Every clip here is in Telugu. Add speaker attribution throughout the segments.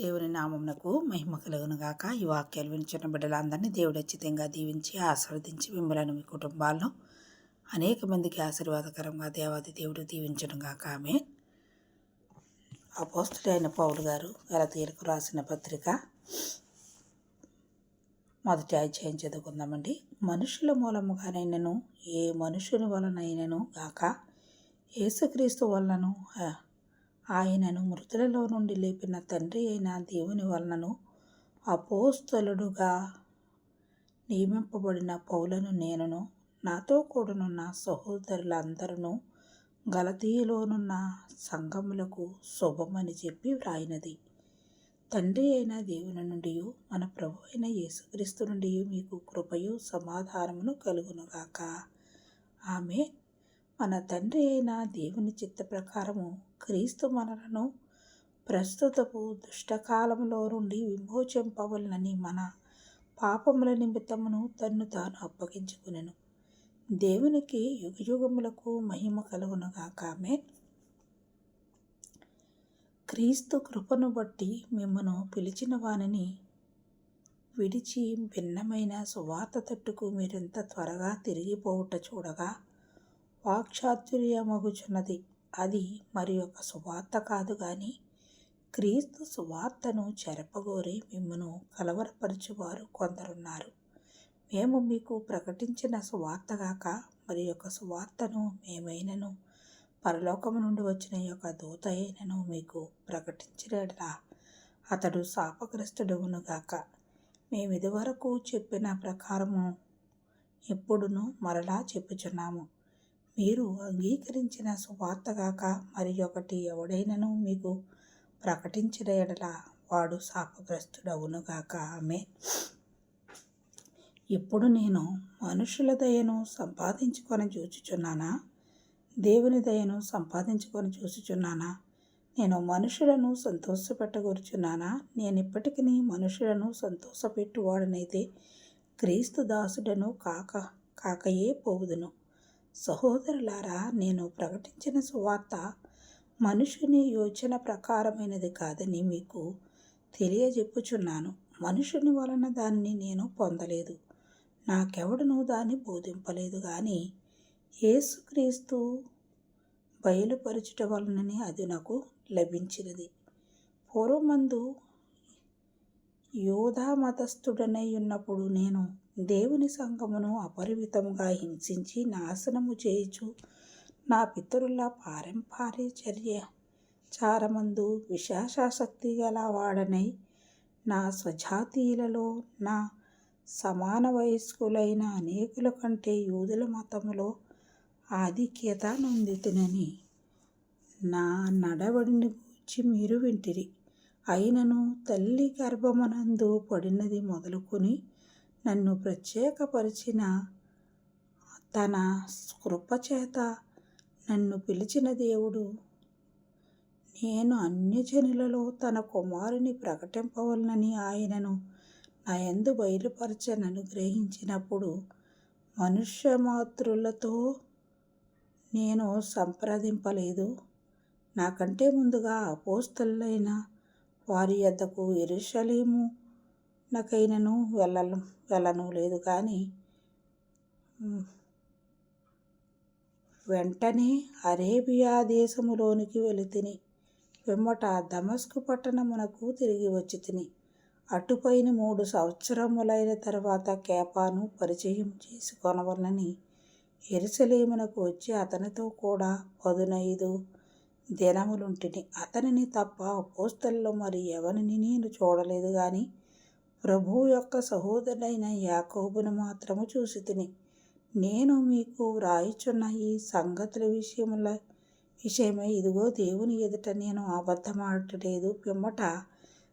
Speaker 1: దేవుని నామమునకు మహిమ కలుగునుగాక ఈ వాక్యాలు వినిచిన బిడ్డలందరినీ దేవుడు ఖచ్చితంగా దీవించి ఆశీర్వదించి మిమ్మలను మీ కుటుంబాలను అనేక మందికి ఆశీర్వాదకరంగా దేవాది దేవుడు దీవించడం గాక. ఆమె అపోస్తుడైన పౌలు గారు గలతీలకు రాసిన పత్రిక మొదటి అధ్యాయం చదువుకుందామండి. మనుషుల మూలముగానైనను ఏ మనుషుని వలనైనను గాక యేసుక్రీస్తు వలనను ఆయనను మృతులలో నుండి లేపిన తండ్రి అయిన దేవుని వలనను అపోస్తలుడుగా నియమింపబడిన పౌలను నేనును నాతో కూడనున్న సహోదరులందరూ గలతీయులోనున్న సంఘములకు శుభమని చెప్పి వ్రాయినది. తండ్రి అయిన దేవుని నుండి మన ప్రభు అయిన యేసుక్రీస్తు నుండి మీకు కృపయు సమాధానమును కలుగునుగాక. ఆమె మన తండ్రి అయిన దేవుని చిత్త ప్రకారము క్రీస్తు మనలను ప్రస్తుతపు దుష్టకాలంలో నుండి విమోచింపవలనని మన పాపముల నిమిత్తమును తన్ను తాను అప్పగించుకునెను. దేవునికి యుగయుగములకు మహిమ కలుగునుగాక కామె క్రీస్తు కృపను బట్టి మిమ్మను పిలిచిన వానిని విడిచి భిన్నమైన సువాత తట్టుకు మీరెంత త్వరగా తిరిగిపోవుట చూడగా వాక్చాతుర్యమగుచున్నది. అది మరి ఒక సువార్త కాదు గాని క్రీస్తు సువార్తను చెరపగోరి మిమ్మను కలవరపరచువారు కొందరున్నారు. మేము మీకు ప్రకటించిన సువార్తగాక మరి యొక్క సువార్తను మేమైనను పరలోకము నుండి వచ్చిన యొక్క దూత అయినను మీకు ప్రకటించినట్లా అతడు శాపగ్రస్తుడవునుగాక మేము ఇదివరకు చెప్పిన ప్రకారము ఎప్పుడును మరలా చెప్పుచున్నాము. మీరు అంగీకరించిన సువార్తగాక మరి ఒకటి ఎవడైనను మీకు ప్రకటించిన ఎడల వాడు శాపగ్రస్తుడవునుగాక ఆమె ఇప్పుడు నేను మనుషుల దయను సంపాదించుకొని చూచుచున్నానా? దేవుని దయను సంపాదించుకొని చూచుచున్నానా? నేను మనుషులను సంతోషపెట్టగూర్చున్నానా? నేను ఇప్పటికీ మనుషులను సంతోషపెట్టువాడనైతే క్రీస్తు దాసుడను కాక కాకయే పోవుదును. సహోదరులారా నేను ప్రకటించిన సువార్త మనుషుని యోచన ప్రకారమైనది కాదని మీకు తెలియజెప్పుచున్నాను. మనుషుని వలన దాన్ని నేను పొందలేదు. నాకెవడను దాన్ని బోధింపలేదు. కానీ యేసుక్రీస్తు బయలుపరచుట వలననే అది నాకు లభించినది. పూర్వమందు యోధా మతస్థుడనై ఉన్నప్పుడు నేను దేవుని సంఘమును అపరిమితముగా హింసించి నాశనము చేయుచు నా పితరుల పారంపర్యచర్య చారమందు విశేషాసక్తి గల వాడనై నా స్వజాతీయులలో నా సమాన వయస్కులైన అనేకుల కంటే యూదుల మతములో ఆధిక్యత నొందితునని నా నడవడిని గూర్చి మీరు వింటిరి. అయినను తల్లి గర్భమనందు పడినది మొదలుకొని నన్ను ప్రత్యేకపరిచిన తన కృపచేత నన్ను పిలిచిన దేవుడు నేను అన్యజనులలో తన కుమారుని ప్రకటింపవలనని ఆయనను నా యందు బయలుపరచనను గ్రహించినప్పుడు మనుష్యమాతృలతో నేను సంప్రదింపలేదు. నాకంటే ముందుగా అపోస్తలైన వారి యొద్దకు ఎరుషలేము నాకైనను వెళ్ళను వెళ్ళను లేదు కానీ వెంటనే అరేబియా దేశములోనికి వెళితిని. పిమ్మట దమస్కు పట్టణమునకు తిరిగి వచ్చి తిని అటుపైన మూడు సంవత్సరములైన తర్వాత కేపాను పరిచయం చేసుకొనవలనని ఎరుసలేమునకు వచ్చి అతనితో కూడా పదునైదు దినములుంటిని. అతనిని తప్ప అపోస్తల్లో మరి ఎవరిని నేను చూడలేదు కానీ ప్రభువు యొక్క సహోదరుడైన యాకోబును మాత్రము చూసి తిని నేను మీకు వ్రాయిచున్న ఈ సంగతుల విషయముల విషయమై ఇదిగో దేవుని ఎదుట నేను అబద్ధమాడలేదు. పిమ్మట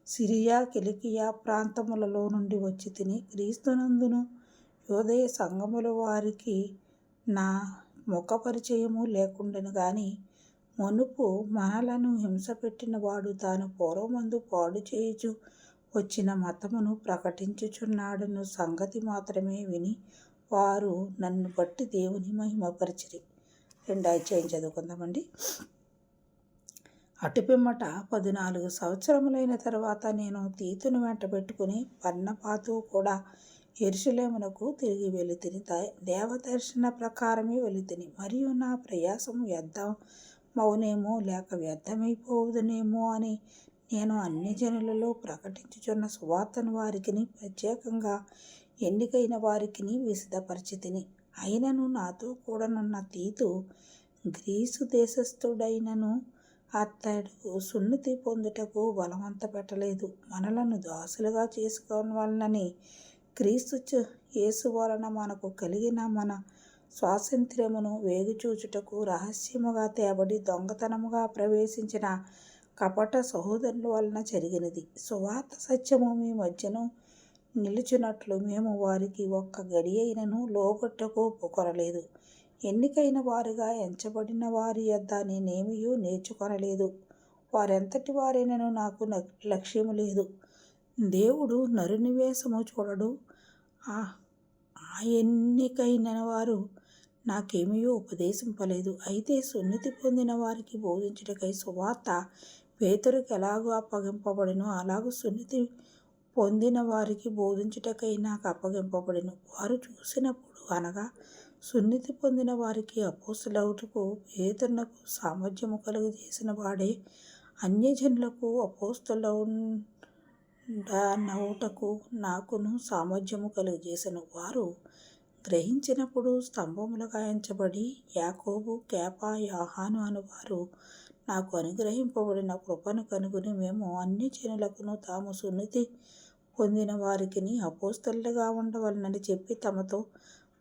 Speaker 1: సిరియా కిలికియా ప్రాంతములలో నుండి వచ్చి తిని క్రీస్తునందును యోదయ సంఘముల వారికి నా ముఖ పరిచయము లేకుండెను కానీ మునుపు మనలను హింసపెట్టిన వాడు తాను పూర్వమందు పాడు చేయుచు వచ్చిన మతమును ప్రకటించుచున్నాడను సంగతి మాత్రమే విని వారు నన్ను బట్టి దేవుని మహిమపరిచిరి. రెండు అధ్యాయం చదువుకుందామండి. అటుపిమ్మట పద్నాలుగు సంవత్సరములైన తర్వాత నేను తీతును వెంట పెట్టుకుని పన్నపాతు కూడా ఎరుసలేమునకు తిరిగి వెళితిని దేవదర్శన ప్రకారమే వెళితిని మరియు నా ప్రయాసము మౌనేమో లేక వ్యర్థమైపోవుదునేమో అని నేను అన్ని జనులలో ప్రకటించుచున్న సువార్తను వారికిని ప్రత్యేకంగా ఎన్నికైన వారికిని విసిదపరిచితిని అయినను నాతో కూడానున్న తీతు గ్రీసు దేశస్థుడైనను అతడు సున్నతి పొందుటకు బలవంత పెట్టలేదు. మనలను దాసులుగా చేసుకోవాలని క్రీస్తు యేసు వలన మనకు కలిగిన మన స్వాతంత్ర్యమును వేగుచూచుటకు రహస్యముగా తేబడి దొంగతనముగా ప్రవేశించిన కపట సహోదరుల వలన జరిగినది. సువార్త సత్యము మీ మధ్యను నిలుచున్నట్లు మేము వారికి ఒక్క గడి అయినను లోగొట్టకు కొరలేదు ఎన్నికైన వారుగా ఎంచబడిన వారి యొద్ద నేనేమియూ నేర్చుకొనలేదు. వారెంతటి వారైనను నాకు లక్ష్యము లేదు. దేవుడు నరునివేశము చూడడు. ఆ ఎన్నికైన వారు నాకేమీ ఉపదేశింపలేదు అయితే సున్నతి పొందిన వారికి బోధించుటకై సువార్త పేతురికి ఎలాగో అప్పగింపబడినో? అలాగూ సున్నతి పొందిన వారికి బోధించుటకై నాకు అప్పగింపబడిను. వారు చూసినప్పుడు అనగా సున్నితి పొందిన వారికి అపోస్తులవుటకు పేతునకు సామర్థ్యము కలుగజేసిన వాడే అన్యజనులకు అపోస్తులవుటకు నాకును సామర్థ్యము కలుగజేసిన వారు గ్రహించినప్పుడు స్తంభములుగా ఎంచబడి యాకోబు కేపా యాహాను అనువారు. నాకు అనుగ్రహింపబడిన కృపను కనుగొని మేము అన్ని జనులకును తాము సున్నితి పొందిన వారికిని అపోస్తలుగా ఉండవలనని చెప్పి తమతో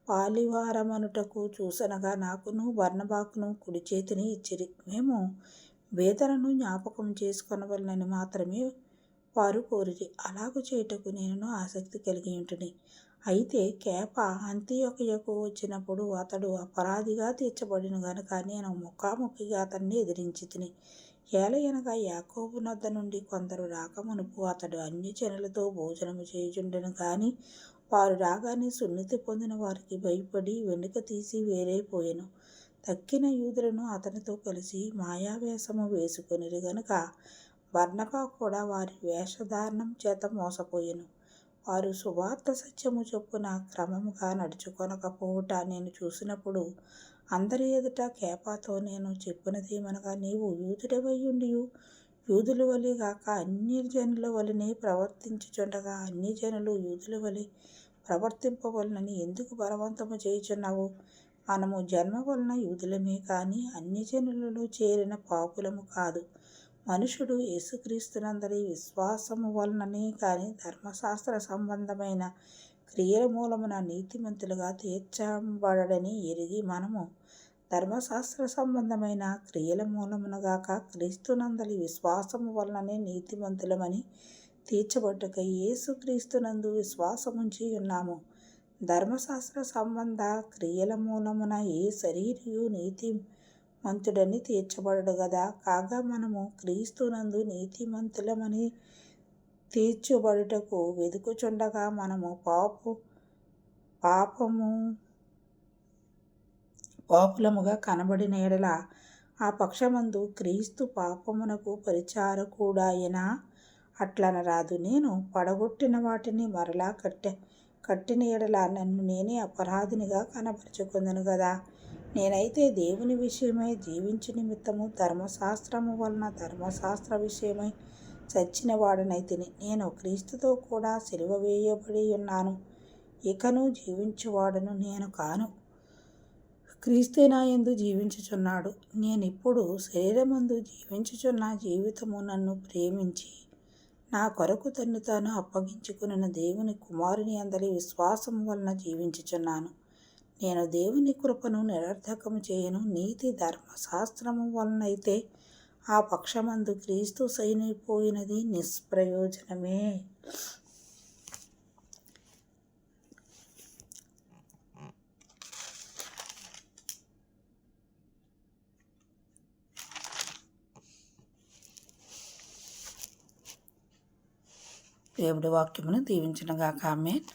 Speaker 1: పాలివారమనుటకు చూసనగా నాకును బర్ణబాకును కుడి చేతిని ఇచ్చిరి. మేము వేదనను జ్ఞాపకం చేసుకొనవలనని మాత్రమే వారు కోరిరి అలాగు చేయుటకు నేను ఆసక్తి కలిగి ఉంటుని. అయితే కేప అంత్యొకయకు వచ్చినప్పుడు అతడు అపరాధిగా తీర్చబడిను గనుక నేను ముఖాముఖిగా అతన్ని ఎదిరించి తిని ఏలయనగా యాకోబు నద్ద నుండి కొందరు రాకమునుపు అతడు అన్యజనులతో భోజనము చేయుచుండెను కానీ వారు రాగానే సున్నితి పొందిన వారికి భయపడి వెనుక తీసి వేరైపోయాను తక్కిన యూదులను అతనితో కలిసి మాయావేషము వేసుకొనిరు గనుక బర్ణబా కూడా వారి వేషధారణం చేత మోసపోయిను. వారు సువార్త సత్యము చొప్పున క్రమముగా నడుచుకొనకపోవుట నేను చూసినప్పుడు అందరి ఎదుట కేపాతో నేను చెప్పినదేమనగా నీవు యూదుడవయ్యుండి యూదుల వలె గాక అన్ని జనుల వలనే ప్రవర్తించుచుండగా అన్ని జనులు యూదుల వలె ప్రవర్తింపవలనని ఎందుకు బలవంతము చేయుచున్నావు? మనము జన్మ వలన యూదులమే కానీ అన్ని జనులలో చేరిన పాపులము కాదు. మనుషుడు యేసుక్రీస్తునందరి విశ్వాసము వలననే కానీ ధర్మశాస్త్ర సంబంధమైన క్రియల మూలమున నీతిమంతులుగా తీర్చబడని ఎరిగి మనము ధర్మశాస్త్ర సంబంధమైన క్రియల మూలమునగాక క్రీస్తునందలి విశ్వాసము వలననే నీతిమంతులమని తీర్చబడ్డక యేసుక్రీస్తునందు విశ్వాసముంచి ఉన్నాము. ధర్మశాస్త్ర సంబంధ క్రియల మూలమున ఏ శరీరయు నీతి మంతుడని తీర్చబడడు గదా. కాగా మనము క్రీస్తునందు నీతిమంతులమని తీర్చబడుటకు వెదుకుచుండగా మనము పాపు పాపము పాపులముగా కనబడిన ఎడల ఆ పక్షమందు క్రీస్తు పాపమునకు పరిచారకుడాయన అట్లనరాదు నేను పడగొట్టిన వాటిని మరలా కట్టె కట్టిన ఎడల నన్ను నేనే అపరాధినిగా కనపరుచుకుందను కదా నేనైతే దేవుని విషయమై జీవించు నిమిత్తము ధర్మశాస్త్రము వలన ధర్మశాస్త్ర విషయమై చచ్చిన వాడనైతిని. నేను క్రీస్తుతో కూడా సిలువ వేయబడి ఉన్నాను. ఇకను జీవించువాడను నేను కాను. క్రీస్తే నా ఎందు జీవించుచున్నాడు. నేనిప్పుడు శరీరమందు జీవించుచున్న జీవితము నన్ను ప్రేమించి నా కొరకు తన్ను తాను అప్పగించుకున్న దేవుని కుమారుని అందరి విశ్వాసం వలన జీవించుచున్నాను. నేను దేవుని కృపను నిరర్థకము చేయను నీతి ధర్మశాస్త్రము వలనైతే ఆ పక్షమందు క్రీస్తు సైనిపోయినది నిష్ప్రయోజనమే. దేవుడి వాక్యమును దీవించినగా కామెంట్